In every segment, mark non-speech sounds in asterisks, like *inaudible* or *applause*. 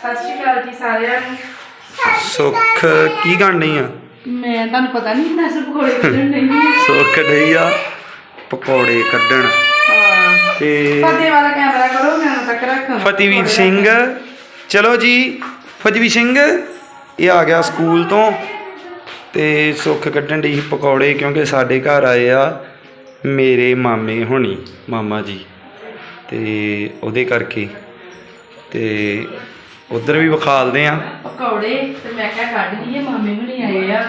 ਸਤਿ ਸ਼੍ਰੀ ਅਕਾਲ ਜੀ ਸਾਰਿਆਂ ਨੂੰ। ਸੁੱਖ ਕੀ ਕਰਨੀ ਆ? ਮੈਂ ਤੁਹਾਨੂੰ ਪਤਾ ਨਹੀਂ ਕੱਢਣ ਨਹੀਂ ਹਾਂ ਸੁੱਖ ਡਈ ਆ ਪਕੌੜੇ ਕੱਢਣ। ਤੇ ਫਤਿਹ ਵਾਲਾ ਕੈਮਰਾ ਕਰੋ ਮੈਂ ਉਹਨਾਂ ਤੱਕ ਰੱਖਾਂ ਫਤਿਹਵੀਰ ਸਿੰਘ। ਚਲੋ ਜੀ ਫਤਿਹਵੀਰ ਸਿੰਘ ਇਹ ਆ ਗਿਆ ਸਕੂਲ ਤੋਂ। ਤੇ ਸੁੱਖ ਕੱਢਣ ਦੀ ਪਕੌੜੇ ਕਿਉਂਕਿ ਸਾਡੇ ਘਰ ਆਏ ਆ ਮੇਰੇ ਮਾਮੇ ਹੋਣੀ ਮਾਮਾ ਜੀ। ਤੇ ਉਹਦੇ ਕਰਕੇ। ਤੇ ਉਧਰ ਵੀ ਵਿਖਾਲਦੇ ਆ। ਪਕੌੜੇ ਤੇ ਮੈਂ ਕਿਹਾ ਕੱਢ ਲਈਏ ਮਾਮੇ ਹੁਣੀ ਆਏ ਆ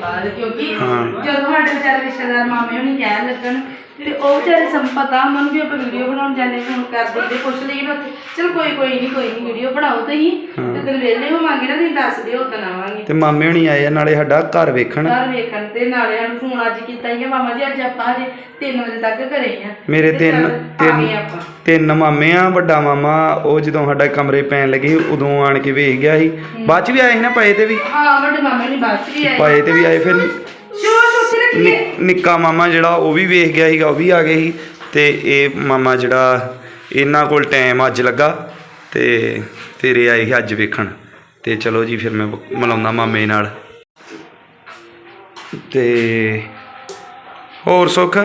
ਬਾਅਦ ਕਿਉਂਕਿ। ਜਦੋਂ ਸਾਡੇ ਵਿਚਾਰੇ ਰਿਸ਼ਤੇਦਾਰ ਮਾਮੇ ਹੁਣੀ ਕਹਿਣ ਲੱਗਣ ਤੇ ਉਹ ਵਿਚਾਰੇ ਸੰਪਤਾ ਉਹਨਾਂ ਨੂੰ ਵੀ ਆਪਾਂ ਵੀਡੀਓ ਬਣਾਉਣ ਜਾਂਦੇ ਹੁਣ ਕਰ ਦਿੰਦੇ ਪੁੱਛ ਲਈਏ ਨਾ ਉੱਥੇ। ਚਲ ਕੋਈ ਕੋਈ ਨਹੀਂ ਕੋਈ ਨਹੀਂ ਵੀਡੀਓ ਬਣਾਓ ਤੁਸੀਂ। ਤੇ ਦਿਨ ਵੇਲੇ ਹੋਵਾਂਗੇ ਨਾ ਤੁਸੀਂ ਦੱਸ ਦਿਓ ਉਦੋਂ ਆਵਾਂਗੇ। ਤੇ ਮਾਮੇ ਹੋਣੀ ਆਏ ਆ ਨਾਲੇ ਸਾਡਾ ਘਰ ਵੇਖਣ। ਘਰ ਵੇਖਣ ਤੇ ਨਾਲੇ ਸਾਨੂੰ ਫੋਨ ਅੱਜ ਕੀਤਾ ਹੀ ਆ ਮਾਮਾ ਜੀ ਅੱਜ ਆਪਾਂ ਹਜੇ 3 ਵਜੇ ਤੱਕ ਘਰੇ ਆ। ਮੇਰੇ ਤੇ ਤਿੰਨ ਚੱਲ ਤਿੰਨ ਆਪਾਂ। ਤਿੰਨ ਮਾਮੇ ਆ ਵੱਡਾ ਮਾਮਾ ਉਹ ਜਦੋਂ ਸਾਡਾ ਕਮਰੇ ਪੈਣ ਲੱਗੇ ਉਦੋਂ ਆਣ ਕੇ ਵੇਖ ਗਿਆ ਸੀ। ਬਾਅਦ ਚ ਵੀ ਆਏ ਸੀ ਨਾ ਪਏ ਤੇ ਵੀ? ਹਾਂ ਵੱਡੇ ਮਾਮੇ ਨੇ ਬਾਅਦ ਚ ਵੀ ਆਏ। ਪਏ ਤੇ ਵੀ ਆਏ ਫਿਰ ਰੱਖੀਏ। ਨਿ- ਨਿੱਕਾ ਮਾਮਾ ਜਿਹੜਾ ਉਹ ਵੀ ਵੇਖ ਗਿਆ ਸੀਗਾ ਉਹ ਵੀ ਆ ਗਏ ਸੀ। ਤੇ ਇਹ ਮਾਮਾ ਜਿਹੜਾ ਇਹਨਾਂ ਕੋਲ ਟਾਈਮ ਅੱਜ ਲੱਗਾ। ਤੇ ਫਿਰ ਇਹ ਆਏ ਸੀ ਅੱਜ ਵੇਖਣ। ਤੇ ਚਲੋ ਜੀ ਫਿਰ ਮੈਂ ਮਿਲਾਉਂਦਾ ਮਾਮੇ ਨਾਲ। ਤੇ ਹੋਰ ਸੁੱਖ?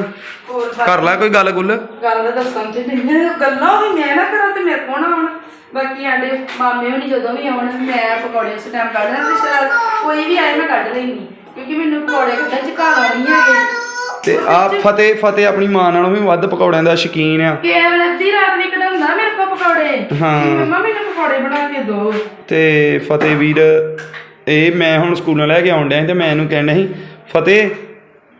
ਹੋਰ ਕਰ ਲੈ ਕੋਈ ਗੱਲ ਗੁੱਲ? ਗੱਲ ਤਾਂ ਦੱਸਣ ਤੇ ਨਹੀਂ ਗੱਲਾਂ ਵੀ ਮੈਂ ਨਾ ਕਰਾਂ ਤੇ ਮੇਰੇ ਕੋਲ ਨਾ ਆਉਣ। ਬਾਕੀ ਆਂਡੇ ਮਾਮੇ ਹੋਣੀ ਜਦੋਂ ਵੀ ਆਉਣ ਮੈਂ ਪਕੌੜੇ ਉਸ ਟਾਈਮ ਕੱਢ ਲੈਂਦੀ ਸ਼ਾਇਦ ਕੋਈ ਵੀ ਆਏ ਮੈਂ ਕੱਢ ਲੈਂਦੀ। ਕਿਉਂਕਿ ਮੈਨੂੰ ਪਕੌੜੇ ਕੱਢਣ ਚ ਘਾਲ ਆਉਣੀ ਹੈਗੇ। ਤੇ ਆ ਫਤਿਹ ਫਤਿਹ ਆਪਣੀ ਮਾਂ ਨਾਲੋਂ ਵੀ ਵੱਧ ਪਕੌੜਿਆਂ ਦਾ ਸ਼ੌਕੀਨ ਆ। ਕੇਵਲ ਅੱਧੀ ਰਾਤ ਵੀ ਕਢਾਉਂਦਾ ਮੇਰੇ ਕੋਲ ਪਕੌੜੇ। ਹਾਂ। ਮੰਮਾ ਮੈਨੂੰ ਪਕੌੜੇ ਬਣਾ ਕੇ ਦਿਓ ਤੇ ਫਤਿਹ ਵੀਰ ਇਹ ਮੈਂ ਹੁਣ ਸਕੂਲੋਂ ਲੈ ਕੇ ਆਉਣ ਡਿਆ ਸੀ ਤੇ ਮੈਂ ਇਹਨੂੰ ਕਹਿਣਾ ਸੀ ਫਤਿਹ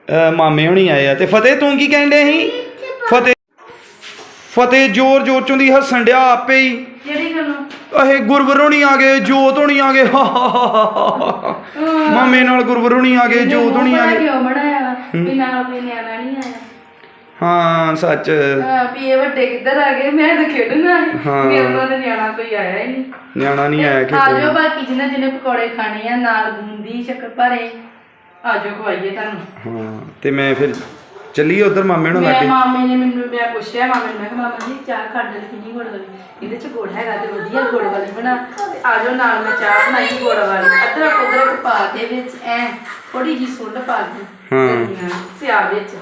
ਅਹ ਮਾਮੇ ਹੁਣੀ ਆਏ ਆ। ਤੇ ਫਤਿਹ ਤੂੰ ਕੀ ਕਹਿਣ ਡਿਆ ਸੀ? ਫਤਿਹ ਫਤਿਹ ਜ਼ੋਰ ਜ਼ੋਰ ਚੋਂ ਦੀ ਹੱਸਣ ਡਿਆ ਆਪੇ ਹੀ। ਜਿਹੜੀ ਗੱਲੋਂ? ਅਹੇ ਗੁਰਵਰ ਹੋਣੀ ਆ ਗਏ ਜੋਤ ਹੋਣੀ ਆ ਗਏ। ਮਾਮੇ ਨਾਲ ਗੁਰਵਰ ਹੋਣੀ ਆ ਗਏ ਜੋਤ ਹੋਣੀ ਆ ਗਏ। ਕਿਉਂ ਬਣਾਇਆ? ਵੀ ਨਾਲ ਕੋਈ ਨਿਆਣਾ ਨਹੀਂ ਆਇਆ। ਹਾਂ ਸੱਚ। ਹਾਂ, ਵੀ ਇਹ ਵੱਡੇ ਕਿੱਧਰ ਆ ਗਏ? ਮੈਂ ਤਾਂ ਖੇਡਣਾ। ਹਾਂ। ਮੇਰੇ ਕੋਲ ਤਾਂ ਨਿਆਣਾ ਕੋਈ ਆਇਆ ਹੀ ਨਹੀਂ ਨਿਆਣਾ ਨਹੀਂ ਆਇਆ ਆ ਕਿ ਜਾਓ ਬਾਕੀ ਜਿਹਨੇ ਜਿਹਨੇ ਪਕੌੜੇ ਖਾਣੇ ਆ ਨਾਲ ਬੂੰਦੀ ਸ਼ੱਕਰ ਭਰੇ। ਆ ਜਾਓ ਖਵਾਈਏ ਤੁਹਾਨੂੰ। ਹਾਂ ਤੇ ਮੈਂ ਫਿਰ ਚੱਲੀਏ ਉਧਰ ਮਾਮੇ ਨੂੰ ਮੈਂ ਲਾਗੇ ਮਾਮੇ ਨੇ ਮੈਨੂੰ ਮੈਂ ਪੁੱਛਿਆ ਮਾਮੇ ਨੂੰ ਮੈਂ ਕਿਹਾ ਮਾਮਾ ਜੀ ਚਾਹ ਕੱਢ ਲਈ ਕਿੰਨੀ ਗੁੜ ਵਾਲੀ? ਇਹਦੇ ਚ ਗੁੜ ਹੈਗਾ ਤੇ ਵਧੀਆ ਗੁੜ ਵਾਲੀ ਬਣਾ। ਤੇ ਆ ਜਾਓ ਨਾਲ ਮੈਂ ਚਾਹ ਬਣਾਈ ਗੁੜ ਵਾਲੀ। ਅਦਰਕ ਉਦਰਕ ਪਾ ਕੇ ਵਿੱਚ ਐ ਥੋੜੀ ਜੀ ਸੁੰਡ ਪਾ ਦੀ ਹਾਂ। ਸਿਆ ਵਿੱਚ।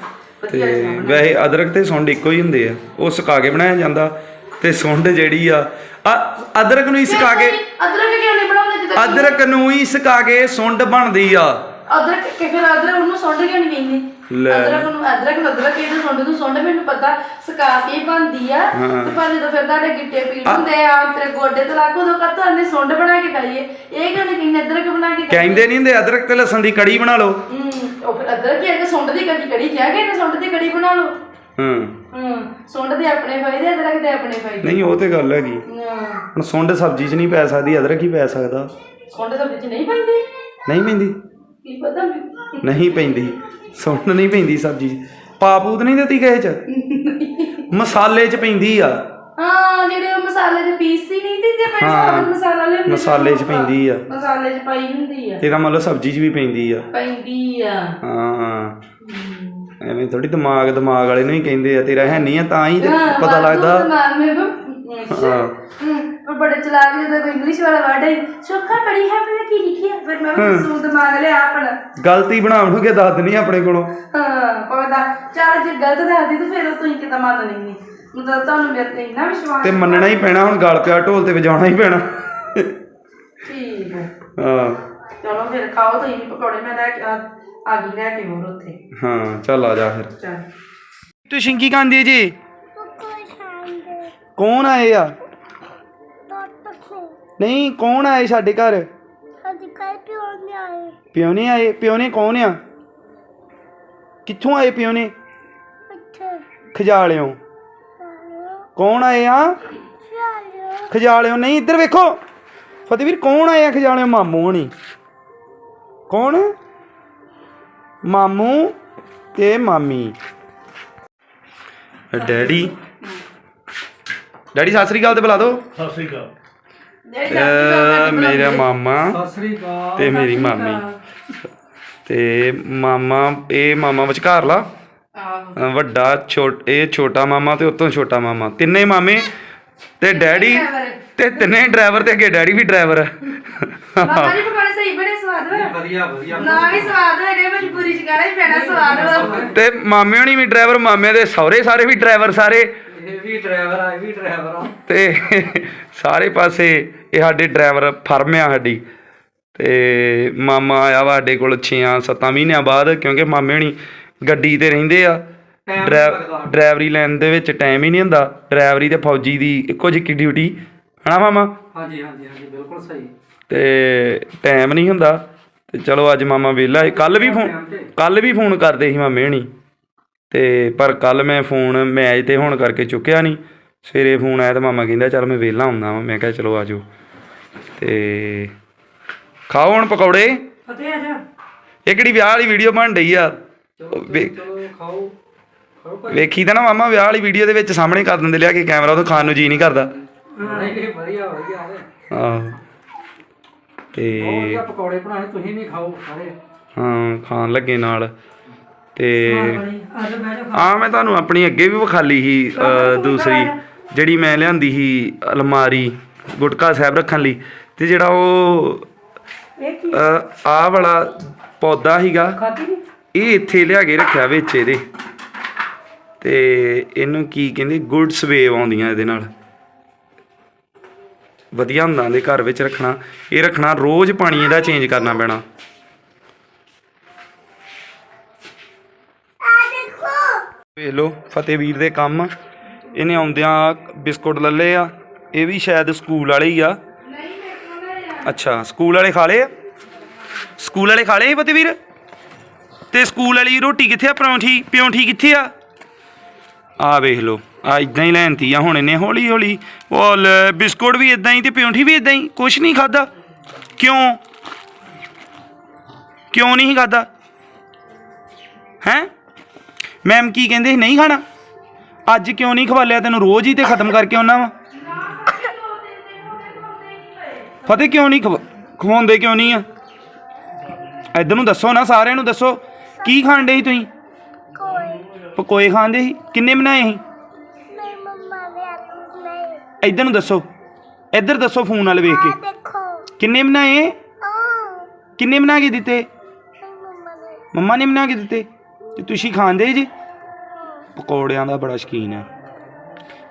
ਵਧੀਆ ਤੇ ਵੈਸੇ ਅਦਰਕ ਤੇ ਸੁੰਡ ਇੱਕੋ ਹੀ ਹੁੰਦੇ ਆ। ਉਹ ਸੁਕਾ ਕੇ ਬਣਾਇਆ ਜਾਂਦਾ ਤੇ ਸੁੰਡ ਜਿਹੜੀ ਆ ਅਦਰਕ ਨੂੰ ਹੀ ਸੁਕਾ ਕੇ ਅਦਰਕ ਕਿਉਂ ਨਹੀਂ ਬਣਾਉਂਦੇ ਜਦੋਂ ਅਦਰਕ ਨੂੰ ਹੀ ਸੁਕਾ ਕੇ ਸੁੰਡ ਬਣਦੀ ਆ। ਅਦਰਕ ਕਿ ਫਿਰ ਅਦਰਕ ਉਹਨੂੰ ਸੁੰਡ ਕਿਉਂ ਨਹੀਂ ਕਹਿੰਦੇ? ਲੈ। ਅਦਰਕ ਨੂੰ ਅਦਰਕ ਨੂੰ ਅਦਰਕ ਇਹਨੂੰ ਸੁੰਡ ਨੂੰ ਸੁੰਡ ਮੈਨੂੰ ਪਤਾ ਸਕਾ ਕੇ ਹੀ ਬਣਦੀ ਆ। ਤੇ ਪਰ ਜਦੋਂ ਫਿਰ ਤੁਹਾਡੇ ਗਿੱਟੇ ਪੀੜ ਹੁੰਦੇ ਆ ਤੇਰੇ ਗੋਡੇ ਤੇ ਲੱਗ ਉਦੋਂ ਕਦ ਤੁਹਾਨੂੰ ਸੁੰਡ ਬਣਾ ਕੇ ਖਾਈਏ? ਇਹ ਨਹੀਂ ਕਹਿੰਦੇ ਅਦਰਕ ਬਣਾ ਕੇ ਖਾਈਏ? ਕਹਿੰਦੇ ਨਹੀਂ ਹੁੰਦੇ ਅਦਰਕ ਤੇ ਲਸਣ ਦੀ ਕੜੀ ਬਣਾ ਲਓ। ਹੂੰ ਉਹ ਫਿਰ ਅਦਰਕ ਹੀ ਆ ਕਿ ਸੁੰਡ ਦੀ ਕੜੀ ਕੜੀ ਕਿਹਾ ਕਿ ਸੁੰਡ ਦੀ ਕੜੀ ਬਣਾ ਲਓ? ਹਾਂ। ਹੂੰ ਸੁੰਡ ਦੇ ਆਪਣੇ ਫਾਇਦੇ ਅਦਰਕ ਦੇ ਆਪਣੇ ਫਾਇਦੇ। ਨਹੀਂ ਉਹ ਤੇ ਗੱਲ ਹੈਗੀ। ਹਾਂ। ਹੁਣ ਸੁੰਡ ਸਬਜ਼ੀ 'ਚ ਨਹੀਂ ਪੈ ਸਕਦੀ ਅਦਰਕ ਹੀ ਪੈ ਸਕਦਾ। ਸੁੰਡ ਸਬਜ਼ੀ ਚ ਨਹੀਂ ਪੈਂਦੀ? ਨਹੀਂ ਪੈਂਦੀ। ਕੀ ਪਤਾ ਮੈਨੂੰ ਨਹੀਂ ਪੈਂਦੀ ਸੁੰਡ ਨਹੀਂ ਪੈਂਦੀ ਸਬਜ਼ੀ। ਪਾਪੂਤ ਨਹੀਂ ਦਿੱਤੀ ਕਿਸੇ 'ਚ? ਮਸਾਲੇ 'ਚ ਪੈਂਦੀ ਆ। ਹਾਂ ਜਿਹੜੇ ਉਹ ਮਸਾਲੇ ਦੇ ਪੀਸ ਹੀ ਨਹੀਂ ਪਏ ਹਾਂ। ਸਾਬਤ ਮਸਾਲਾ ਲੈ ਮਸਾਲੇ 'ਚ ਪੈਂਦੀ ਆ। ਮਸਾਲੇ 'ਚ ਪਾਈ ਹੁੰਦੀ ਆ। ਇਹਦਾ ਮਤਲਬ ਸਬਜ਼ੀ 'ਚ ਵੀ ਪੈਂਦੀ ਆ। ਪੈਂਦੀ ਆ। ਹਾਂ। ਐਵੇਂ ਥੋੜੀ ਦਿਮਾਗ ਦਿਮਾਗ ਵਾਲੇ ਨੂੰ ਹੀ ਕਹਿੰਦੇ ਆ ਤੇਰਾ ਹੈ ਨਹੀਂ ਆ ਤਾਂ ਹੀ ਪਤਾ ਲੱਗਦਾ। ਦਿਮਾਗ ਮੇ ਹਾਂ। ਉਹ ਬੜੇ ਚਲਾਕ ਜਦੋਂ ਕੋਈ ਇੰਗਲਿਸ਼ ਵਾਲਾ ਵਰਡ ਹੈ ਸੋਖਾ ਪੜੀ ਹੈ ਪਰ ਕੀ ਲਿਖਿਆ ਫਿਰ ਮੈਂ ਵੀ ਸੂ ਦਿਮਾਗ ਲਿਆ ਆਪਣਾ। ਗਲਤੀ ਬਣਾਉਣਗੇ ਦੱਸ ਦੇਣੀ ਆਪਣੇ ਕੋਲੋਂ? ਹਾਂ ਪਤਾ ਚੱਲ ਜੇ ਗਲਤ ਦੱਸਦੀ ਤਾਂ ਫਿਰ ਤੁਸੀਂ ਕਿਤਾ ਮੰਨ ਲੈਣੀ ਮਤਲਬ ਤੁਹਾਨੂੰ ਮੇਰੇ ਤੇ ਇੰਨਾ ਵਿਸ਼ਵਾਸ ਤੇ ਮੰਨਣਾ ਹੀ ਪੈਣਾ ਹੁਣ ਗਲ ਪਿਆ ਢੋਲ ਤੇ ਵਜਾਉਣਾ ਹੀ ਪੈਣਾ। ਠੀਕ ਹੈ। ਹਾਂ। ਚਲੋ ਫਿਰ ਖਾਓ ਤੁਸੀਂ ਵੀ ਪਕੌੜੇ ਮੈਂ ਲੈ ਕੇ ਆ ਆ ਗਈ ਲੈ ਕੇ ਹੋਰ ਉੱਥੇ। ਹਾਂ ਚੱਲ ਆ ਜਾ ਫਿਰ। ਚੱਲ। ਤੁਸੀਂ ਕੀ ਕਹਿੰਦੇ ਜੀ? ਕੌਣ ਆਏ ਆ? ਨਹੀਂ ਕੌਣ ਆਏ ਸਾਡੇ ਘਰ? ਪਿਓਨੇ ਆਏ। ਪਿਓਨੇ ਕੌਣ ਆ? ਕਿੱਥੋਂ ਆਏ ਪਿਓਨੇ ਖਜਾਲਿਓ। ਕੌਣ ਆਏ ਆ? ਖਜਾਲਿਓ। ਨਹੀਂ ਇੱਧਰ ਵੇਖੋ। ਫਤਿਹਵੀਰ ਕੌਣ ਆਏ ਆ ਖਜਾਲਿਓ? ਮਾਮੂ ਹਣੀ। ਕੌਣ? ਮਾਮੂ ਤੇ ਮਾਮੀ। ਡੈਡੀ। ਡੈਡੀ ਸਤਿ ਸ੍ਰੀ ਅਕਾਲ ਤੇ ਬੁਲਾ ਦਿਓ। ਸਤਿ ਸ੍ਰੀ ਅਕਾਲ। ਮੇਰਾ ਮਾਮਾ ਤੇ ਮੇਰੀ ਮਾਮੀ। ਤੇ ਮਾਮਾ ਇਹ ਮਾਮਾ ਵਿਚਕਾਰਲਾ ਆਹੋ। ਅਹ ਵੱਡਾ ਛੋਟ ਇਹ ਛੋਟਾ ਮਾਮਾ ਤੇ ਉਤੋਂ ਛੋਟਾ ਮਾਮਾ। ਤਿੰਨੇ ਮਾਮੇ ਤੇ ਡੈਡੀ ਤੇ ਤਿੰਨੇ ਡਰਾਈਵਰ ਤੇ ਅੱਗੇ ਡੈਡੀ ਵੀ ਡਰਾਈਵਰ ਮਾਮਾ ਜੀ ਪਕੌੜੇ ਸਹੀ ਬੜੇ ਸਵਾਦ ਵਾ ਵਧੀਆ ਵਧੀਆ। ਨਾ ਵੀ ਸਵਾਦ ਹੈਗੇ ਮਜਬੂਰੀ ਚ ਕਹਿਣਾ ਹੀ ਪੈਣਾ ਸਵਾਦ ਵਾ ਤੇ ਮਾਮੇ ਹੋਣੀ ਵੀ ਡਰਾਈਵਰ ਮਾਮੇ ਦੇ ਸਹੁਰੇ ਸਾਰੇ ਵੀ ਡਰਾਈਵਰ ਸਾਰੇ। ਇਹ ਵੀ ਡਰਾਈਵਰ ਆ ਇਹ ਵੀ ਡਰਾਈਵਰ ਆ। ਤੇ ਸਾਰੇ ਪਾਸੇ ਇਹ ਸਾਡੇ ਡਰਾਈਵਰ ਫਰਮ ਆ ਸਾਡੀ। ਤੇ ਮਾਮਾ ਆਇਆ ਵਾ ਸਾਡੇ ਕੋਲ 6-7 ਮਹੀਨਿਆਂ ਬਾਅਦ ਕਿਉਂਕਿ ਮਾਮੇ ਹੋਣੀ ਗੱਡੀ ਤੇ ਰਹਿੰਦੇ ਆ। ਡਰਾਈਵਰੀ ਲਾਈਨ ਦੇ ਵਿੱਚ ਟਾਈਮ ਹੀ ਨਹੀਂ ਹੁੰਦਾ। ਡਰਾਈਵਰੀ ਤੇ ਫੌਜੀ ਦੀ ਇੱਕੋ ਜਿਹੀ ਡਿਊਟੀ। ਹਨਾ ਮਾਮਾ? ਹਾਂਜੀ ਹਾਂਜੀ ਹਾਂਜੀ ਬਿਲਕੁਲ ਸਹੀ। ਤੇ ਟਾਈਮ ਨਹੀਂ ਹੁੰਦਾ। ਤੇ ਚਲੋ ਅੱਜ ਮਾਮਾ ਵਿਹਲਾ ਹੈ ਕੱਲ ਵੀ ਫੋਨ ਕੱਲ ਵੀ ਫੋਨ ਕਰਦੇ ਸੀ ਮਾਮੇ ਹਣੀ। ਤੇ ਪਰ ਕੱਲ ਮੈਂ ਫੋਨ ਮੈਚ ਤੇ ਹੁਣ ਕਰਕੇ ਚੁੱਕਿਆ ਨਹੀਂ। ਸਵੇਰੇ ਫੋਨ ਆਇਆ ਤਾਂ ਮਾਮਾ ਕਹਿੰਦਾ ਚੱਲ ਮੈਂ ਵਿਹਲਾ ਹੁੰਦਾ ਮੈਂ ਕਿਹਾ ਚਲੋ ਆਜੋ ਤੇ ਖਾਓ ਹੁਣ ਪਕੌੜੇ। ਫਤਿਹ ਆ ਜਾ। ਇਹ ਕਿਹੜੀ ਵਿਆਹ ਵਾਲੀ ਵੀਡੀਓ ਬਣ ਰਹੀ ਆ? ਚਲੋ ਵੇ- ਚਲੋ ਖਾਓ। ਖਾਓ ਭਾਈ ਵੇਖੀ ਤਾਂ ਨਾ ਮਾਮਾ ਵਿਆਹ ਵਾਲੀ ਵੀਡੀਓ ਦੇ ਵਿੱਚ ਸਾਹਮਣੇ ਕਰ ਦਿੰਦੇ ਲਿਆ ਕੇ ਕੈਮਰਾ ਉਹ ਖਾਣ ਨੂੰ ਜੀ ਨਹੀਂ ਕਰਦਾ। ਨਹੀਂ ਨਹੀਂ ਵਧੀਆ ਵਧੀਆ। ਆ ਆਹੋ। ਤੇ ਬਹੁਤ ਵਧੀਆ ਪਕੌੜੇ ਬਣਾਏ ਤੁਸੀਂ ਵੀ ਖਾਓ ਸਾਰੇ। ਹਾਂ ਖਾਣ ਲੱਗੇ ਨਾਲ। ਤੇ ਜਾ ਆ ਮੈਂ ਤੁਹਾਨੂੰ ਆਪਣੀ ਅੱਗੇ ਵੀ ਵਿਖਾਲੀ ਸੀ ਅ, ਦੂਸਰੀ ਜਿਹੜੀ ਮੈਂ ਲਿਆਂਦੀ ਸੀ ਅਲਮਾਰੀ ਗੁਟਕਾ ਸਾਹਿਬ ਰੱਖਣ ਲਈ। ਤੇ ਜਿਹੜਾ ਉਹ ਆ ਵਾਲਾ ਪੌਦਾ ਸੀਗਾ ਇਹ ਇੱਥੇ ਲਿਆ ਕੇ ਰੱਖਿਆ ਵਿੱਚ ਇਹਦੇ। ਤੇ ਇਹਨੂੰ ਕੀ ਕਹਿੰਦੇ ਗੁੱਡਸ ਵੇਵ ਆਉਂਦੀਆਂ ਇਹਦੇ ਨਾਲ। ਵਧੀਆ ਹੁੰਦਾ ਇਹਦੇ ਘਰ ਵਿੱਚ ਰੱਖਣਾ। ਇਹ ਰੱਖਣਾ ਰੋਜ਼ ਪਾਣੀ ਇਹਦਾ ਚੇਂਜ ਕਰਨਾ ਪੈਣਾ। ਵੇਖ ਲਓ ਫਤਿਹਵੀਰ ਦੇ ਕੰਮ। ਇਹਨੇ ਆਉਂਦਿਆਂ ਬਿਸਕੁਟ ਲੱਲੇ ਆ। ਇਹ ਵੀ ਸ਼ਾਇਦ ਸਕੂਲ ਵਾਲੇ ਹੀ ਆ। ਅੱਛਾ, ਸਕੂਲ ਵਾਲੇ ਖਾ ਲਏ ਆ? ਸਕੂਲ ਵਾਲੇ ਖਾ ਲਏ ਸੀ ਫਤਿਹਵੀਰ ਤੇ ਸਕੂਲ ਵਾਲੀ ਰੋਟੀ ਕਿੱਥੇ ਆ, ਪਰੌਂਠੀ ਪਿਉਂਠੀ ਕਿੱਥੇ ਆ? ਆ ਵੇਖ ਲਓ, ਆ ਇਦਾਂ ਹੀ ਲੈਣਤੀ ਆ, ਹੁਣ ਇਹਨੇ ਹੌਲੀ ਹੌਲੀ। ਉਹ ਬਿਸਕੁਟ ਵੀ ਇਦਾਂ ਹੀ ਤੇ ਪਿਉਂਠੀ ਵੀ ਇਦਾਂ ਹੀ, ਕੁਛ ਨਹੀਂ ਖਾਦਾ ਕਿਉਂ? ਕਿਉਂ ਨਹੀਂ ਖਾਦਾ ਹੈਂ? ਮੈਮ ਕੀ ਕਹਿੰਦੇ ਸੀ, ਨਹੀਂ ਖਾਣਾ? ਅੱਜ ਕਿਉਂ ਨਹੀਂ ਖਵਾਲਿਆ? ਤੈਨੂੰ ਰੋਜ਼ ਹੀ ਤੇ ਖਤਮ ਕਰਕੇ ਆਉਣਾ ਵਾ। ਫਤਿਹ ਕਿਉਂ ਨਹੀਂ ਖਵਾ- ਖਵਾਉਂਦੇ ਕਿਉਂ ਨਹੀਂ ਆ? ਇੱਧਰ ਨੂੰ ਦੱਸੋ ਨਾ ਸਾਰਿਆਂ ਨੂੰ ਦੱਸੋ। ਕੀ ਡੇ ਸੀ ਤੁਸੀਂ? ਕੋਈ। ਪਕੋਏ ਖਾਂਦੇ ਸੀ? ਕਿੰਨੇ ਬਣਾਏ ਸੀ? ਮੰਮਾ ਆਲੂ ਨਹੀਂ ਇੱਧਰ ਨੂੰ ਦੱਸੋ। ਇੱਧਰ ਦੱਸੋ ਫੋਨ ਨਾਲ ਵੇਖ ਆ ਕੇ ਦੇਖੋ। ਕਿੰਨੇ ਬਣਾਏ? ਕਿੰਨੇ ਬਣਾ ਕੇ ਦਿੱਤੇ? ਮੰਮਾ ਨੇ। ਮੰਮਾ ਨੇ ਬਣਾ ਕੇ ਦਿੱਤੇ? ਤੇ ਤੁਸੀਂ ਖਾਂਦੇ ਜੀ? ਪਕੌੜਿਆਂ ਦਾ ਬੜਾ ਸ਼ੌਕੀਨ ਹੈ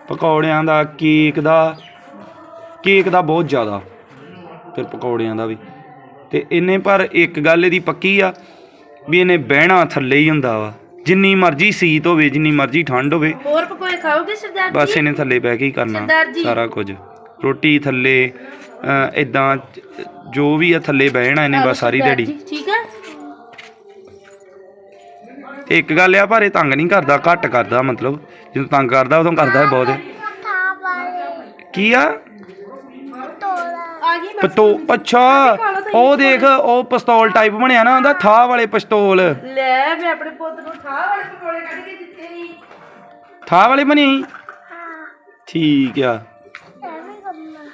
ਪਕੌੜਿਆਂ ਦਾ ਕੇਕ ਦਾ ਕੇਕ ਦਾ ਬਹੁਤ ਜ਼ਿਆਦਾ। ਫਿਰ ਪਕੌੜਿਆਂ ਦਾ ਵੀ। ਤੇ ਇਹਨੇ ਪਰ ਇੱਕ ਗੱਲ ਇਹਦੀ ਪੱਕੀ ਆ ਵੀ ਇਹਨੇ ਬਹਿਣਾ ਥੱਲੇ ਹੀ ਹੁੰਦਾ ਵਾ। ਜਿੰਨੀ ਮਰਜ਼ੀ ਸੀਤ ਹੋਵੇ ਜਿੰਨੀ ਮਰਜ਼ੀ ਠੰਡ ਹੋਵੇ ਹੋਰ ਪਕੌੜੇ ਖਾਓਗੇ ਸਰਦਾਰ ਬਸ ਇਹਨੇ ਥੱਲੇ ਬਹਿ ਕੇ ਹੀ ਕਰਨਾ ਸਰਦਾਰ ਜੀ। ਸਾਰਾ ਕੁਝ। ਰੋਟੀ ਥੱਲੇ ਇਦਾਂ ਜੋ ਵੀ ਆ ਥੱਲੇ ਬਹਿਣਾ ਇਹਨੇ ਬਸ ਸਾਰੀ ਸਰਦਾਰ ਦਿਹਾੜੀ। ਜੀ, ਠੀਕ ਆ? ਇੱਕ ਗੱਲ ਆ ਪਰ ਇਹ ਤੰਗ ਨਹੀਂ ਕਰਦਾ ਘੱਟ ਕਰਦਾ ਮਤਲਬ। ਜਦੋਂ ਤੰਗ ਕਰਦਾ ਉਦੋਂ ਕਰਦਾ ਬਹੁਤ। ਕੀ ਆ? ਆ ਗਈ ਮੈਂ ਪਤੋ ਅੱਛਾ ਉਹ ਦੇਖ ਉਹ ਪਿਸਤੌਲ ਟਾਈਪ ਬਣਿਆ ਨਾ ਉਹਦਾ ਥਾਹ ਵਾਲੇ ਪਿਸਤੌਲ। ਲੈ ਮੈਂ ਆਪਣੇ ਪੁੱਤ ਨੂੰ ਠਾਹ ਵਾਲੇ ਪਕੌੜੇ ਕੱਢ ਕੇ ਦਿੱਤੇ ਸੀ। ਥਾਹ ਵਾਲੇ ਬਣੇ? ਸੀ ਹਾਂ। ਠੀਕ ਆ। ਐਵੇਂ ਕਰਨਾ।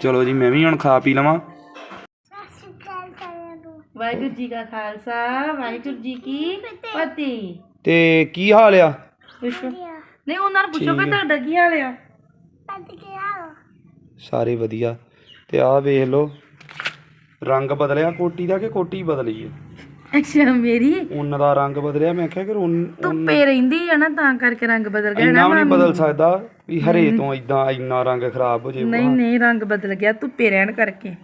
ਚਲੋ ਜੀ ਮੈਂ ਵੀ ਹੁਣ ਖਾ ਪੀ ਲਵਾਂ। ਵਾਹਿਗੁਰੂ ਜੀ ਕਾ ਖਾਲਸਾ ਵਾਹਿਗੁਰੂ ਜੀ ਕੀ ਫਤਿਹ। ਤੇ ਕੀ ਹਾਲ ਆ? ਪੁੱਛੋ। ਨਹੀਂ ਉਹਨਾਂ ਨੂੰ ਪੁੱਛੋ ਕਿ ਤੁਹਾਡਾ ਕੀ ਹਾਲ ਆ? ਸਾਰੇ ਵਧੀਆ। ਤੇ ਆਹ ਵੇਖ ਲਓ ਰੰਗ ਬਦਲਿਆ ਕੋਟੀ ਦਾ ਕਿ ਕੋਟੀ ਬਦਲੀ ਹੈ ਅੱਛਾ ਮੇਰੀ? ਉੱਨ ਦਾ ਰੰਗ ਬਦਲਿਆ ਮੈਂ ਕਿਹਾ ਕਿ ਉੱਨ ਧੁੱਪੇ ਰਹਿੰਦੀ ਆ ਨਾ ਤਾਂ ਕਰਕੇ ਰੰਗ ਬਦਲ ਗਿਆ ਵੀ ਨਹੀਂ ਬਦਲ ਸਕਦਾ ਵੀ ਹਰੇ ਤੋਂ ਇਦਾਂ ਇੰਨਾ ਰੰਗ ਖਰਾਬ ਹੋ ਜੇ ਨਹੀਂ ਨਹੀਂ ਰੰਗ ਬਦਲ ਗਿਆ ਧੁੱਪੇ ਰਹਿਣ ਕਰਕੇ।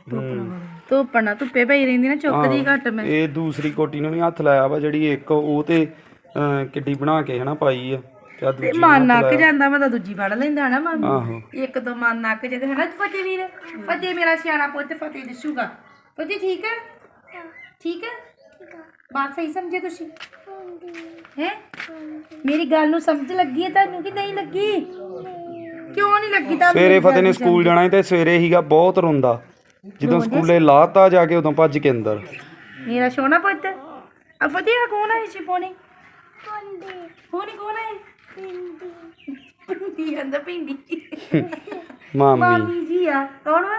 ਧੁੱਪ ਨਾ ਧੁੱਪੇ ਪਈ ਰਹਿੰਦੀ ਨਾ ਚੁੱਕਦੀ ਘੱਟ ਮੈਂ। ਇਹ ਦੂਸਰੀ ਕੋਟੀ ਨੂੰ ਵੀ ਹੱਥ ਲਾਇਆ ਵਾ ਜਿਹੜੀ ਇੱਕ ਉਹ ਤੇ ਕਿੱਡੀ ਬਣਾ ਕੇ ਹਨਾ ਪਾਈ ਆ। ਤੇ ਤੇ ਦੂਜੀ ਮਨ ਨੱਕ ਜਾਂਦਾ ਮੈਂ ਤਾਂ ਦੂਜੀ ਫੜ ਲੈਂਦਾ ਨਾ ਮਾਮੀ। ਆਹੋ। ਇੱਕ ਦੋ ਮਨ ਨੱਕ ਜਦੇ ਹਨਾ। ਫਤਿਹ ਵੀਰ ਫਤਿਹ ਮੇਰਾ ਸਿਆਣਾ ਪੁੱਤ ਫਤਿਹ ਦੱਸੂਗਾ। ਫਤਿਹ ਠੀਕ ਹੈ? ਠੀਕ ਹੈ? ਬਾਤ ਸਹੀ ਸਮਝੇ ਤੁਸੀਂ? ਹੈ? ਮੇਰੀ ਗੱਲ ਨੂੰ ਸਮਝ ਲੱਗੀ ਹੈ ਤੁਹਾਨੂੰ ਕਿ ਨਹੀਂ ਲੱਗੀ? ਕਿਉਂ ਨਹੀਂ ਲੱਗੀ ਤਾਂ ਸਵੇਰੇ ਫਤਿਹ ਨੇ ਸਕੂਲ ਜਾਣਾ ਸੀ ਤੇ ਸਵੇਰੇ ਹੀਗਾ ਬਹੁਤ ਰੋਂਦਾ। ਜਦੋਂ ਸਕੂਲੇ ਲਾਤਾ ਜਾ ਕੇ ਉਦੋਂ ਭੱਜ ਕੇ ਅੰਦਰ। ਮੇਰਾ ਸੋਹਣਾ ਪੁੱਤ। ਆ ਫਤਿਹ ਆ ਕੌਣ ਹੈ ਜੀ ਪੋਣੀ? ਪੰਡੀ। ਪੋਣੀ ਕੌਣ ਹੈ ਪਿੰਡੀ। ਪਿੰਡੀ ਕਹਿੰਦਾ ਪਿੰਡੀ? ਮਾਮੀ। ਮਾਮੀ ਜੀ ਆ। ਕੌਣ ਵਾ?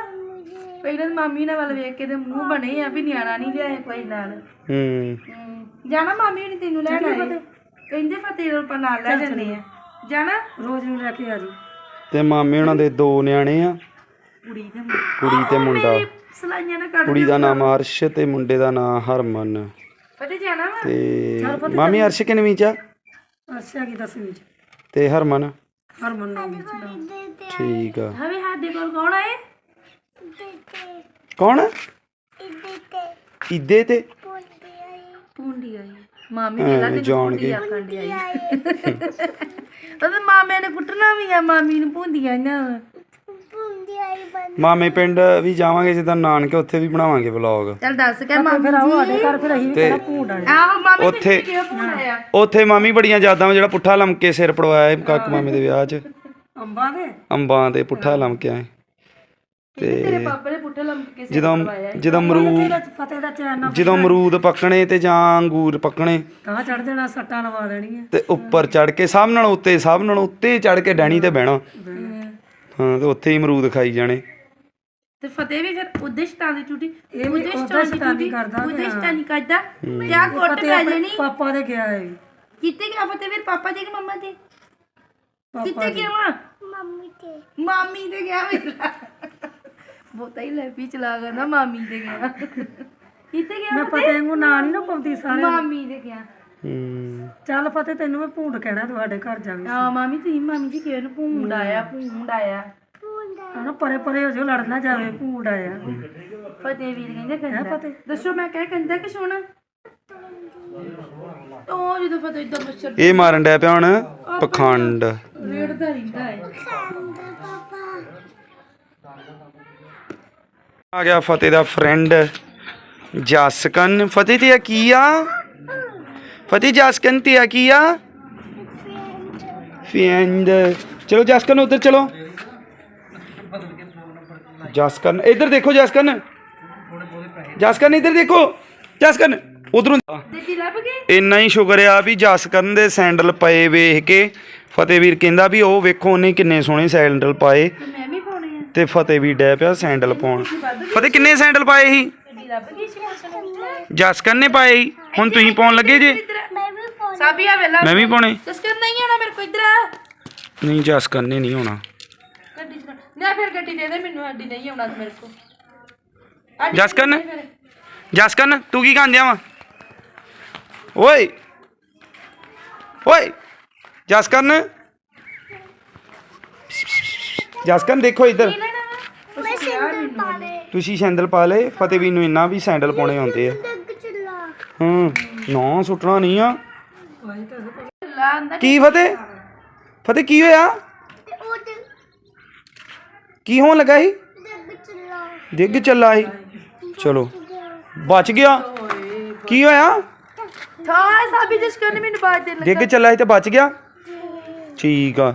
ਪਹਿਲਾਂ ਤਾਂ ਮਾਮੀ ਨਾਲ ਵੱਲ ਵੇਖ ਕੇ ਤੇ ਮੂੰਹ ਬਣੇ ਆ ਵੀ ਨਿਆਣਾ ਨਹੀਂ ਲਿਆਏ ਕੋਈ ਨਾਲ। ਹੂੰ। ਹਮ, ਜਾਣਾ ਮਾਮੀ ਹੁਣੀ ਤੈਨੂੰ ਲੈਣ ਆਏ? ਕਹਿੰਦੇ ਫਤਿਹ ਨੂੰ ਆਪਾਂ ਨਾਲ ਲੈ ਜਾਂਦੇ ਆ। ਜਾਣਾ? ਰੋਜ਼ ਨੂੰ ਲੈ ਕੇ ਆ ਜੀ ਤੇ ਮਾਮੇ ਉਹਨਾਂ ਦੇ ਦੋ ਨਿਆਣੇ ਆ। ਕੁੜੀ ਕੁੜੀ ਤੇ ਮੁੰਡਾ। ਸਲਾਈਆਂ ਨਾ ਕੱਢ ਕੁੜੀ ਦਾ ਨਾਮ ਅਰਸ਼ ਤੇ ਮੁੰਡੇ ਦਾ ਨਾਮ ਹਰਮਨ। ਪਤਾ ਜਾਣਾ ਵਾ? ਤੇ ਮਾਮੀ ਅਰਸ਼ ਕਿੰਨਵੀਂ ਚ ਆ? ਅੱਛਾ ਕੀ ਦਸਵੀਂ ਚ ਤੇ ਹਰਮਨ? ਹਰਮਨ ਠੀਕ ਆ। ਹਵੇ ਸਾਡੇ ਕੋਲ ਕੌਣ ਆਏ? ਕੌਣ? ਇਦੇ ਤੇ। ਇਦੇ ਤੇ? ਪੁੰਡੀ ਆਈ। ਪੁੰਡੀ ਆਈ। ਮਾਮੀ ਨੇ ਲਾ ਐਵੇਂ ਤੇ ਜਾਣ ਪੁੰਡੀ ਕੇ। ਆਖਣ ਦੀ ਆਈ ਆਈ। *laughs* ਉਹਦੇ ਮਾਮੇ ਨੇ ਕੁੱਟਣਾ ਵੀ ਆ ਮਾਮੀ ਨੂੰ ਪੁੰਦੀਆਂ ਨਾ ਮਾਮੇ ਪਿੰਡ ਵੀ ਜਾਵਾਂਗੇ ਜਿੱਦਾਂ ਨਾਨਕੇ ਉੱਥੇ ਵੀ ਬਣਾਵਾਂਗੇ ਵਲੌਗ ਚੱਲ ਦੱਸ ਕੇ ਮਾਮੀ ਫਿਰ ਆਓ ਸਾਡੇ ਘਰ ਫਿਰ ਅਸੀਂ ਵੀ ਕਿਹੜਾ ਭੂੰਡ ਆਹੋ ਮਾਮੀ ਉੱਥੇ- ਕਿਉਂ ਪੁੰਡਾਇਆ ਉੱਥੇ ਮਾਮੀ ਬੜੀਆਂ ਯਾਦਾਂ ਵਾ ਜਿਹੜਾ ਪੁੱਠਾ ਲਮਕੇ ਸਿਰ ਪੜਵਾਇਆ ਸੀ ਕਾਕੂ ਮਾਮੇ ਦੇ ਵਿਆਹ 'ਚ। ਅੰਬਾਂ ਦੇ? ਅੰਬਾਂ ਤੇ ਪੁੱਠਾ ਲਮਕਿਆ ਸੀ। ਤੇਰੇ ਪਾਪਾ ਨੇ ਪੁੱਠੇ ਲੰਮਕ ਕੇ ਸਿਰ ਜਦੋਂ ਜਦੋਂ ਅਮਰੂਦ ਇਹਦਾ ਫਤਿਹ ਦਾ ਚੈਨ ਨਾਲ ਜਦੋਂ ਅਮਰੂਦ ਪੱਕਣੇ ਤੇ ਜਾਂ ਅੰਗੂਰ ਪੱਕਣੇ। ਤਾਂ ਚੜ ਜਾਣਾ ਸੱਟਾਂ ਲਵਾ ਦੇਣੀਆਂ। ਤੇ ਉੱਪਰ ਚੜ ਕੇ ਸਭ ਨਾਲੋਂ ਉੱਤੇ ਸਭ ਨਾਲੋਂ ਉੱਤੇ ਚੜ ਕੇ ਡੈਣੀ ਤੇ ਬਹਿਣਾ। ਹਾਂ ਤੇ ਉੱਥੇ ਹੀ ਅਮਰੂਦ ਖਾਈ ਜਾਣੇ। ਤੇ ਫਤਿਹ ਵੀ ਫਿਰ ਉਹਦੇ ਦੀ ਟੂਟੀ ਇਹ ਵੀ ਉਹਦਾ ਸ਼ੈਤਾਨੀ ਕਰਦਾ ਤੇ ਉਹਦੇ ਸ਼ਤਾਨੀ ਕਰਦਾ। ਤੇ ਆ ਕੋਟ ਪੈ ਜਾਣੀ। ਪਾਪਾ ਦੇ ਗਿਆ ਹੈ ਕਿੱਥੇ ਗਿਆ ਫਤਿਹ ਫਿਰ? ਪਾਪਾ ਦੇ ਕਿ ਮੰਮਾ ਦੇ? ਪਾਪਾ ਕਿੱਥੇ ਗਿਆ ਵਾ? ਮੰਮੀ ਤੇ ਮਾਮੀ ਦੇ ਗਿਆ ਵੇਲਾ ਬਹੁਤਾ ਹੀ ਲੈਪੀ ਚਲਾ ਗਿਆ ਨਾ ਮਾਮੀ ਦੇ ਗਿਆ। ਕਿੱਥੇ ਗਿਆ ਮੈਂ ਫਤਿਹ? ਨੂੰ ਨਾਂ ਨਹੀਂ ਨਾ ਪਾਉਂਦੀ ਸਾਰੇ ਮਾਮੀ ਦੇ ਗਿਆ। ਹੂੰ। ਚੱਲ ਫਤਿਹ ਤੈਨੂੰ ਮੈਂ ਭੂੰਡ ਕਹਿਣਾ ਤੁਹਾਡੇ ਘਰ ਜਾਵੇ ਹਾਂ ਮਾਮੀ ਤੁਸੀਂ ਮਾਮੀ ਜੀ ਕਿਹਨੂੰ ਭੂੰਡ ਆਇਆ ਭੂੰਡ ਆਇਆ। ਹਣਾ ਪਰੇ ਪਰੇ ਹੋ ਜੋ ਲੜ ਨਾ ਜਾਵੇ ਭੂੰਡ ਆਇਆ। ਫਤਿਹ ਵੀਰ ਕਹਿੰਦੇ ਕਹਿੰਦਾ ਫਤਿਹ? ਦੱਸੋ ਮੈਂ ਕਹਿ ਕਹਿੰਦਾ ਕਿ ਸੋਣਾ ਉਹ ਜਦੋਂ ਫਤਿਹ ਇਦਾਂ ਮੱਛਰ ਇਹ ਮਾਰਨ ਡਿਆ ਪਿਆ ਹੁਣ ਪਖੰਡ। ਰੇੜਦਾ ਰਹਿੰਦਾ ਹੈ ਸੰਦਾ ਪਾਪਾ ਆ ਗਿਆ ਫਤਿਹ ਦਾ ਫਰੈਂਡ ਜਸਕਨ। ਫਤਿਹ ਤੇ ਆ ਕੀ ਆ? ਫਤਿਹ ਜਸਕਨ ਤੇ ਆ ਕੀ ਆ? ਫਰੈਂਡ ਚਲੋ ਜਸਕਨ ਉਧਰ ਚਲੋ। ਜਸਕਨ ਇੱਧਰ ਦੇਖੋ ਜਸਕਨ ਜਸਕਨ ਇੱਧਰ ਦੇਖੋ। ਜਸਕਨ ਉਧਰੋਂ ਦੇਖੀ। ਲੱਭ ਗਈ? ਇੰਨਾ ਹੀ ਸ਼ੁਕਰ ਆ ਵੀ ਜਸਕਰਨ ਦੇ ਸੈਂਡਲ ਪਏ ਵੇਖ ਕੇ। ਫਤਿਹਵੀਰ ਕਹਿੰਦਾ ਵੀ ਉਹ ਵੇਖੋ ਉਹਨੇ ਕਿੰਨੇ ਸੋਹਣੇ ਸੈਂਡਲ ਪਾਏ। ਤੇ ਮੈਂ ਵੀ ਪਾਉਣੇ ਆ। ਤੇ ਫਤਿਹ ਵੀ ਡੈ ਪਿਆ ਸੈਂਡਲ ਪਾਉਣ। ਫਤਿਹ ਕਿੰਨੇ ਸੈਂਡਲ ਪਾਏ ਸੀ? ਗੱਡੀ ਲੱਭ ਗਈ ਸੀ ਮੋਸਨ ਜਸਕਰਨ ਨੇ ਪਾਏ ਸੀ। ਹੁਣ ਤੁਸੀਂ ਪਾਉਣ ਲੱਗੇ ਜੇ? ਮੈਂ ਵੀ ਪੁੰਡੀ ਸਾਬੀਆ ਵੇਲਾ। ਮੈਂ ਵੀ ਪਾਉਣੇ। ਜਸਕਰ ਨਹੀਂ ਆਣਾ ਮੇਰੇ ਕੋ ਇਧਰ ਆ। ਨਹੀਂ ਜਸਕਰਨ ਨੇ ਨਹੀਂ ਹੋਣਾ ਗੱਡੀ ਚ ਨਾ ਫਿਰ ਗੱਡੀ ਦੇ ਦੇ ਮੈਨੂੰ ਅੱਡੀ ਨਹੀਂ ਆਉਣਾ ਮੇਰੇ ਕੋ ਜਸਕਰਨ ਜਸਕਰਨ ਤੂੰ ਕੀ ਖਾਂਦਿਆ ਵਾ? ਓਏ! ਓਏ! ਜਸਕਰਨ ਜਸਕਰਨ ਦੇਖੋ ਇੱਧਰ। ਮੈਂ ਸਿੰਦਰ ਪਾਲੇ ਤੁਸੀਂ ਸੈਂਡਲ ਪਾ ਲਏ ਫਤਿਹਵੀਰ ਨੂੰ ਇੰਨਾ ਵੀ ਸੈਂਡਲ ਪਾਉਣੇ ਆਉਂਦੇ ਆ। ਡੱਗ ਹੂੰ ਨਾ ਸੁੱਟਣਾ ਨਹੀਂ ਆ। ਕੀ ਫਤਿਹ? ਫਤਿਹ ਕੀ ਹੋਇਆ? ਕੀ ਹੋਣ ਲੱਗਾ ਸੀ? ਚਲਾ ਡਿੱਗ ਚੱਲਾ ਸੀ। ਚਲੋ ਬਚ ਗਿਆ। ਕੀ ਹੋਇਆ? ਥਾ ਸਾਬੀ ਜਸਕਰ ਨੇ ਮੈਨੂੰ ਬਾਤ ਦੇ ਲੱਗਾ? ਡਿੱਗ ਚੱਲਾ ਸੀ ਤੇ ਬਚ ਗਿਆ? ਠੀਕ ਆ।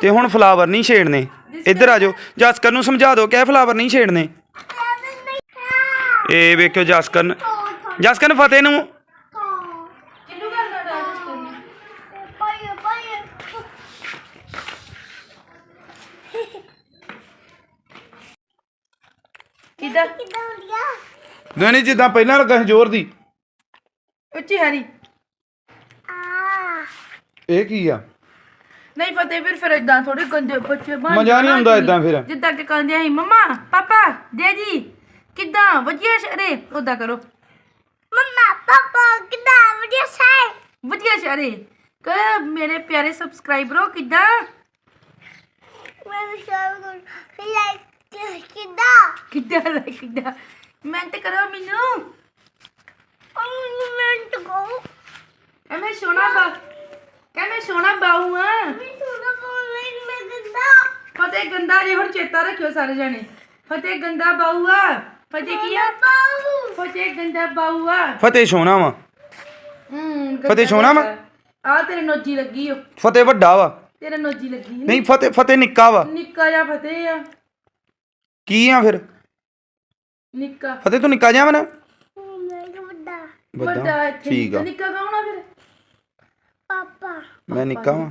ਤੇ ਹੁਣ ਫਲਾਵਰ ਨਹੀਂ ਛੇੜਨੇ। ਇੱਧਰ ਆ ਜਾਓ। ਜਸਕਰ ਨੂੰ ਸਮਝਾ ਦਿਓ ਕਿ ਫਲਾਵਰ ਨਹੀਂ ਛੇੜਨੇ। ਇਹ ਵੇਖਿਓ ਜਸਕਰ ਜਸਕਰ ਫਤਿਹ ਨੂੰ। ਕਿੰਨੂੰ ਕਿੱਦਾਂ? ਨਹੀਂ ਨਹੀਂ ਜਿੱਦਾਂ ਪਹਿਲਾਂ ਲੱਗਾ ਸੀ ਜ਼ੋਰ ਦੀ। ਉੱਚੀ ਹਰੀ ਆ ਇਹ ਕੀ ਆ? ਨਹੀਂ ਫਤਿਹ ਵੀਰ ਫਿਰ ਇਦਾਂ ਥੋੜੇ ਗੰਦੇ ਬੱਚੇ ਬਣ ਮਜ਼ਾ ਨਹੀਂ ਆਉਂਦਾ ਏਦਾਂ ਫਿਰ। ਜਿੱਦਾਂ ਕਿ ਕਹਿੰਦੇ ਆ ਮੰਮਾ ਪਾਪਾ ਡੈਡੀ ਕਿੱਦਾਂ? ਵਧੀਆ ਸ਼ਰੇ ਉਦਾਂ ਕਰੋ। ਮੰਮਾ ਪਾਪਾ ਕਿਦਾਂ ਵਧੀਆ ਸਾਈ ਵਧੀਆ ਸ਼ਰੇ ਕਹ ਮੇਰੇ ਪਿਆਰੇ ਸਬਸਕ੍ਰਾਈਬਰੋ ਕਿੱਦਾਂ ਮੈਂ ਵੀ ਸ਼ਾਮ ਨੂੰ ਲਾਈਕ ਕਿਦਾਂ ਕਿੱਦਾਂ ਲੈ ਕਿੱਦਾਂ ਮੈਂ ਤੇ ਕਰੋ ਮੈਨੂੰ ਉਹ ਮਿੰਟ ਕੋ ਐਵੇਂ ਸੋਨਾ ਬਾ ਐਵੇਂ ਸੋਨਾ ਬਾਉ ਆ ਮੈਂ ਥੋੜਾ ਬੋਲ ਮੈਂ ਗੰਦਾ ਫਤਿਹ ਗੰਦਾ ਜੇ ਹੁਣ ਚੇਤਾ ਰੱਖਿਓ ਸਾਰੇ ਜਣੇ ਫਤਿਹ ਗੰਦਾ ਬਾਉ ਆ ਫਤਿਹ ਕੀ ਆ? ਪਾਉ ਫਤਿਹ ਗੰਦਾ ਆ। ਫਤਿਹ ਸੋਹਣਾ ਵਾ। ਹੂੰ ਫਤਿਹ ਸੋਹਣਾ ਵਾ? ਆ। ਤੇਰੇ ਨੋਜੀ ਲੱਗੀ ਓ। ਫਤਿਹ ਵੱਡਾ ਵਾ। ਤੇਰੇ ਨੋਜੀ ਲੱਗੀ ਨਹੀਂ ਫਤਿਹ ਫਤਿਹ ਨਿੱਕਾ ਵਾ। ਨਿੱਕਾ ਜਿਹਾ ਫਤਿਹ ਆ। ਕੀ ਆ ਫਿਰ? ਨਿੱਕਾ। ਫਤਿਹ ਤੂੰ ਨਿੱਕਾ ਜਿਹਾ ਵਾ ਨਾ? ਮੈਂ ਕਿ ਵੱਡਾ। ਵੱਡਾ ਇੱਥੇ ਠੀਕ ਆ। ਨਿੱਕਾ ਕੌਣ ਆ ਫਿਰ? ਪਾਪਾ। ਮੈਂ ਨਿੱਕਾ ਵਾਂ।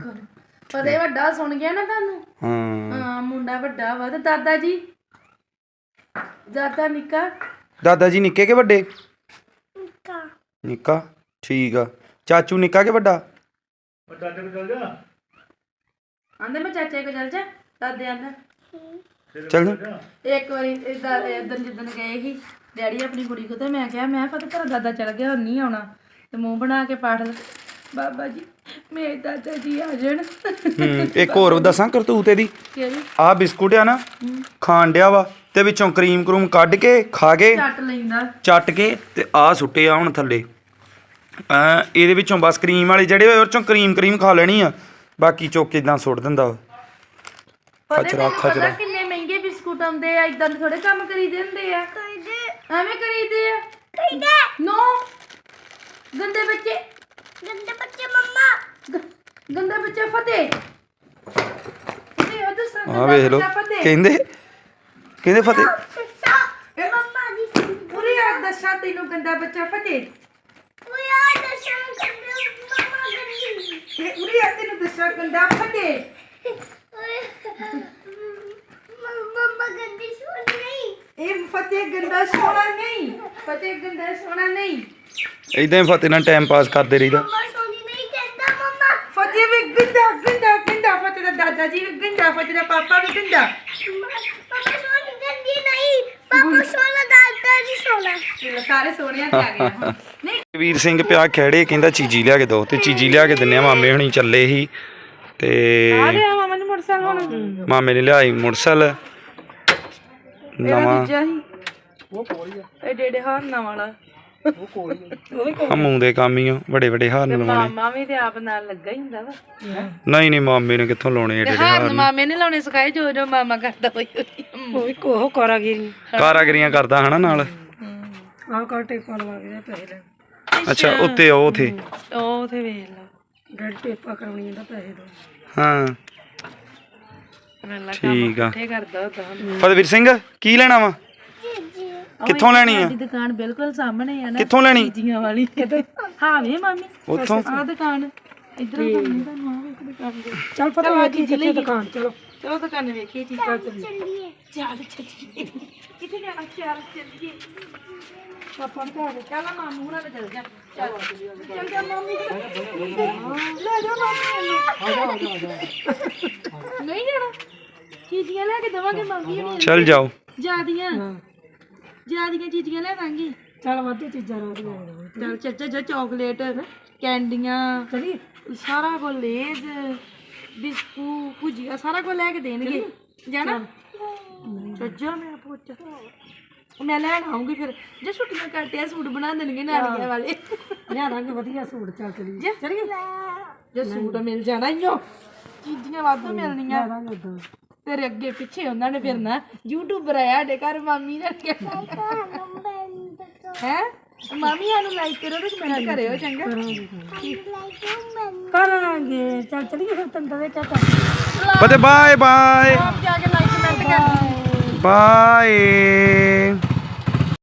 ਫਤਿਹ ਵੱਡਾ ਸੁਣ ਗਿਆ ਨਾ ਤੁਹਾਨੂੰ? ਹਾਂ। ਹਾਂ ਮੁੰਡਾ ਵੱਡਾ ਵਾ। ਤੇ ਦਾਦਾ ਜੀ? ਦਾਦਾ ਨਿੱਕਾ? ਦਾਦਾ ਜੀ ਨਿੱਕੇ ਕਿ ਵੱਡੇ? ਕਾ ਨਿੱਕਾ ਠੀਕ ਆ। ਚਾਚੂ ਨਿੱਕਾ ਕਿ ਵੱਡਾ? ਆਂਦੇ ਮੈਂ ਚਾਚੇ ਕੋ ਚੱਲ ਜਾ ਦਾਦੇ ਆਂਦਾ। ਚੱਲ ਜਾ। ਇੱਕ ਵਾਰੀ ਇਦਾਂ ਇਦਾਂ ਜਿੱਦਣ ਗਏ ਸੀ ਡੈਡੀ ਆਪਣੀ ਕੁੜੀ ਕੋ ਤੇ ਮੈਂ ਕਿਹਾ ਮੈਂ ਫਤਿਹ ਤੇਰਾ ਦਾਦਾ ਚਲ ਗਿਆ ਹੁਣ ਨਹੀਂ ਆਉਣਾ। ਤੇ ਮੂੰਹ ਬਣਾ ਕੇ ਪਾਠ ਬਾਬਾ ਜੀ ਮੇਰੇ ਦਾਦਾ ਜੀ ਆ ਜਾਣ। ਹੂੰ ਇੱਕ ਹੋਰ ਦੱਸਾਂ ਕਰਤੂਤ ਇਹਦੀ? ਕਿਹੜੀ? ਆਹ ਬਿਸਕੁਟ ਆ ਨਾ ਖਾਣ ਡਿਆ ਵਾ। ਤੇ ਵਿੱਚੋਂ ਕਰੀਮ ਕਰੂਮ ਕੱਢ ਕੇ ਖਾ ਕੇ ਚੱਟ ਲੈਂਦਾ। ਚੱਟ ਕੇ ਤੇ ਆਹ ਸੁੱਟੇ ਆ ਹੁਣ ਥੱਲੇ। ਆ ਇਹਦੇ ਵਿੱਚੋਂ ਬਸ ਕਰੀਮ ਵਾਲੇ ਜਿਹੜੇ ਹੋਏ ਉਹ ਚੋਂ ਕਰੀਮ ਕਰੀਮ ਖਾ ਲੈਣੀ ਆ। ਬਾਕੀ ਚੁੱਕ ਕੇ ਇਦਾਂ ਸੁੱਟ ਦਿੰਦਾ। ਪਤਾ ਖਚਰਾ, ਤੈਨੂੰ ਪਤਾ ਖਚਰਾ। ਕਿੰਨੇ ਮਹਿੰਗੇ ਬਿਸਕੁਟ ਆਉਂਦੇ ਆ ਇਦਾਂ ਥੋੜੇ ਕੰਮ ਕਰੀਦੇ ਹੁੰਦੇ ਆ। ਐਵੇਂ ਕਰੀਦੇ ਆ। ਕਹੀਦੇ ਨੋ। ਗੰਦੇ ਬੱਚੇ। ਗੰਦੇ ਬੱਚੇ ਮੰਮਾ। ਗੰਦੇ ਬੱਚੇ ਫਤਿਹ। ਫਤਿਹ ਉਹ ਦੱਸਾਂ ਆਹ ਵੇਖ ਫਤਿਹ। ਕਹਿੰਦੇ ਕਹਿੰਦੇ ਫਤਿਹ? ਸੱਸਾ ਮੰਮਾ ਦੀ ਪੂਰੀ ਆ ਦੱਸਾਂ ਤੈਨੂੰ ਗੰਦਾ ਬੱਚਾ ਫਤਿਹ? ਉਹ ਯਾਰ ਦਸ਼ਮ ਕਰਦੇ ਮੰਮਾ ਗੰਦੀ ਇਹ ਉਰੀ ਆ ਤੈਨੂੰ ਦੱਸਾਂ ਗੰਦਾ ਫਤਿਹ? ਮੰਮਾ ਗੰਦੀ ਸੁਣ ਨਹੀਂ। ਇਹ ਫਤਿਹ ਗੰਦਾ ਸੋਣਾ ਨਹੀਂ। ਫਤਿਹ ਗੰਦਾ ਸੋਣਾ ਨਹੀਂ। ਇਦਾਂ ਹੀ ਫਤਿਹ ਨਾਲ ਟਾਈਮ ਪਾਸ ਕਰਦੇ ਰਹੀਦਾ। ਮੰਮਾ ਸੋਣੀ ਨਹੀਂ ਕਹਿੰਦਾ ਮੰਮਾ। ਫਤਿਹ ਵੀ ਗੰਦਾ ਗੰਦਾ ਗੰਦਾ ਫਤਿਹ ਦਾ ਦਾਦਾ ਜੀ ਵੀ ਗੰਦਾ ਫਤਿਹ ਦਾ ਪਾਪਾ ਵੀ ਗੰਦਾ। ਪਾਪਾ ਸੋਣਾ ਦਾਦਾ ਜੀ ਸੋਣਾ ਚਲੋ ਸਾਰੇ ਸੋਹਣਿਆਂ ਤੇ ਆ ਗਏ ਹੁਣ। ਨਹੀਂ ਵੀਰ ਸਿੰਘ ਪਿਆ ਖੜੇ ਕਹਿੰਦਾ ਚੀਜੀ ਲਿਆ ਕੇ ਦੋ ਤੇ ਚੀਜੀ ਲਿਆ ਕੇ ਦਿੰਨੇ ਆ ਮਾਮੇ ਹੁਣੀ ਚੱਲੇ ਸੀ ਤੇ ਆ ਮਾਮਾ ਨੇ ਮੋਟਰਸਾਈਕਲ ਹੁਣ। ਮਾਮੇ ਨੇ ਲਿਆਈ ਮੁਰਸਲ ਨਵਾਂ। ਦੂਜਾ ਹੀ। ਉਹ ਕੋਲੀ ਆ ਇਹ ਡੇਡੇ ਹਾਰਨਾ ਵਾਲਾ। ਹਮੂ ਦੇ ਕੰਮ ਹੀ ਆ ਵੱਡੇ ਵੱਡੇ ਹਾਰਨ ਲਵਾਉਣੇ। ਮਾਮਾ ਵੀ ਤੇ ਆਪ ਨਾਲ ਲੱਗਾ ਹੀ ਹੁੰਦਾ ਵਾ। ਨਹੀਂ ਨਹੀਂ ਮਾਮੇ ਨੇ ਕਿੱਥੋਂ ਲਾਉਣੇ ਏਡੇ ਏਡੇ ਹਾਰਨ ਹਾਰਨ ਮਾਮੇ ਨੇ ਲਾਉਣੇ ਸਿਖਾਏ ਜੋ ਜੋ ਮਾਮਾ ਕਰਦਾ ਹੋਈ ਉਹ ਵੀ ਕੋਹ ਕਰਾਂਗੀ ਕਾਰਾਗਰੀਆਂ ਕਰਦਾ ਹਨਾ ਨਾਲ? ਆਹ ਕਰ ਟੇਪਾਂ ਲਵਾ ਕੇ ਦੇ ਪੈਸੇ ਲੈ ਅੱਛਾ ਉੱਤੇ ਉਹ ਉਥੇ। ਉਹ ਤੇ ਵੇਖ ਲਾ। ਡੈਡ ਟੇਪਾਂ ਕਰਾਉਣੀਆਂ ਦਾ ਪੈਸੇ ਦੋ। ਹਾਂ। ਠੀਕ ਆ। ਲੱਗੇ ਕਰਦਾ ਹੁੰਦਾ। ਫਤਿਹਵੀਰ ਸਿੰਘ ਕੀ ਲੈਣਾ ਵਾ? ਕਿੱਥੋਂ ਲੈਣੀ ਆ? ਦੀ ਦੁਕਾਨ ਬਿਲਕੁਲ ਸਾਹਮਣੇ ਆ ਨਾ ਕਿੱਥੋਂ ਲੈਣੀ? ਜੀਆਂ ਵਾਲੀ। ਹਾਂ ਵੇ ਮਾਮੀ। ਉੱਥੋਂ? ਆ ਦੁਕਾਨ। ਇਧਰ ਤੁਹਾਨੂੰ ਤੁਹਾਨੂੰ ਆ ਵੇਖ ਦੁਕਾਨ ਦੇ ਚੱਲ ਪਤਾ ਵੇਖੀ ਕਿੱਥੇ ਦੁਕਾਨ ਚਲੋ। ਚਲੋ ਦੁਕਾਨ ਵੇਖੀ ਚੀਜ਼ ਚੱਲ ਚੱਲੀਏ। ਚੱਲ ਚੱਲੀਏ। ਕਿੱਥੇ ਜਾਣਾ ਚੱਲ ਚੱਲੀਏ। ਪਾਪਾ ਨੂੰ ਘਰ ਚੱਲ ਮਾਮੂ ਹੁਣਾਂ ਨਾਲ ਚੱਲ ਜਾ। ਚੱਲ। ਚੱਲ ਜਾ ਮਾਮੀ। ਲੈ ਜਾ ਮਾਮੀ। ਨੂੰ। ਨਹੀਂ ਜਾਣਾ। ਚੀਜ਼ੀਆਂ ਲੈ ਕੇ ਦਵਾਂਗੇ ਮਾਮੀ ਚੱਲ ਜਾਓ। ਜਿਆਦੀਆਂ ਚੀਜ਼ੀਆਂ ਲੈ ਦਾਂਗੇ ਚੱਲ ਵਾਧੂ ਚੀਜ਼ਾਂ ਰੋਦੀਆਂ ਚੱਲ ਚਾਚਾ ਜੋ ਚਾਕਲੇਟ ਕੈਂਡੀਆਂ ਚਲੀ ਸਾਰਾ ਕੁਝ ਲੇਜ਼ ਬਿਸਕੂ ਭੁਜੀਆ ਸਾਰਾ ਕੁਝ ਲੈ ਕੇ ਦੇਣਗੇ। ਜਾਣਾ? ਚੱਜਾ ਮੇਰਾ ਪੁੱਤ। ਮੈਂ ਲੈਣ ਆਉਂਗੀ ਫਿਰ। ਜੇ ਛੁੱਟੀਆਂ ਕੱਟਿਆ ਸੂਟ ਬਣਾ ਦੇਣਗੇ ਨਾਨੀਆਂ ਵਾਲੇ। ਲਿਆ ਦਾਂਗੇ ਵਧੀਆ ਸੂਟ ਚੱਲ ਚਲੀ ਜੇ। ਜੇ ਸੂਟ ਮਿਲ ਜਾਣਾ ਈਓ ਚੀਜ਼ੀਆਂ ਵਾਧੂ ਮਿਲਣੀਆਂ। ਤੇਰੇ ਅੱਗੇ ਪਿੱਛੇ ਉਹਨਾਂ ਨੇ ਫਿਰਨਾ। ਯੂਟਿਊਬਰ ਆਇਆ ਸਾਡੇ ਘਰ ਮਾਮੀ ਨੇ ਹੈ? ਮਾਮੀ ਸਾਨੂੰ ਲਾਈਕ ਕਰੋ ਤੇ ਕਮੈਂਟ ਕਰਿਓ ਚੰਗਾ? ਕਰਾਂਗੇ ਚੱਲ ਚਲੀਏ ਫਿਰ ਤੰਦਾ ਦੇ ਚਾਚਾ ਫਤਿਹ ਬਾਏ ਬਾਏ ਆਪ ਜਾ ਕੇ ਲਾਈਕ ਕਮੈਂਟ ਕਰ। ਬਾਏ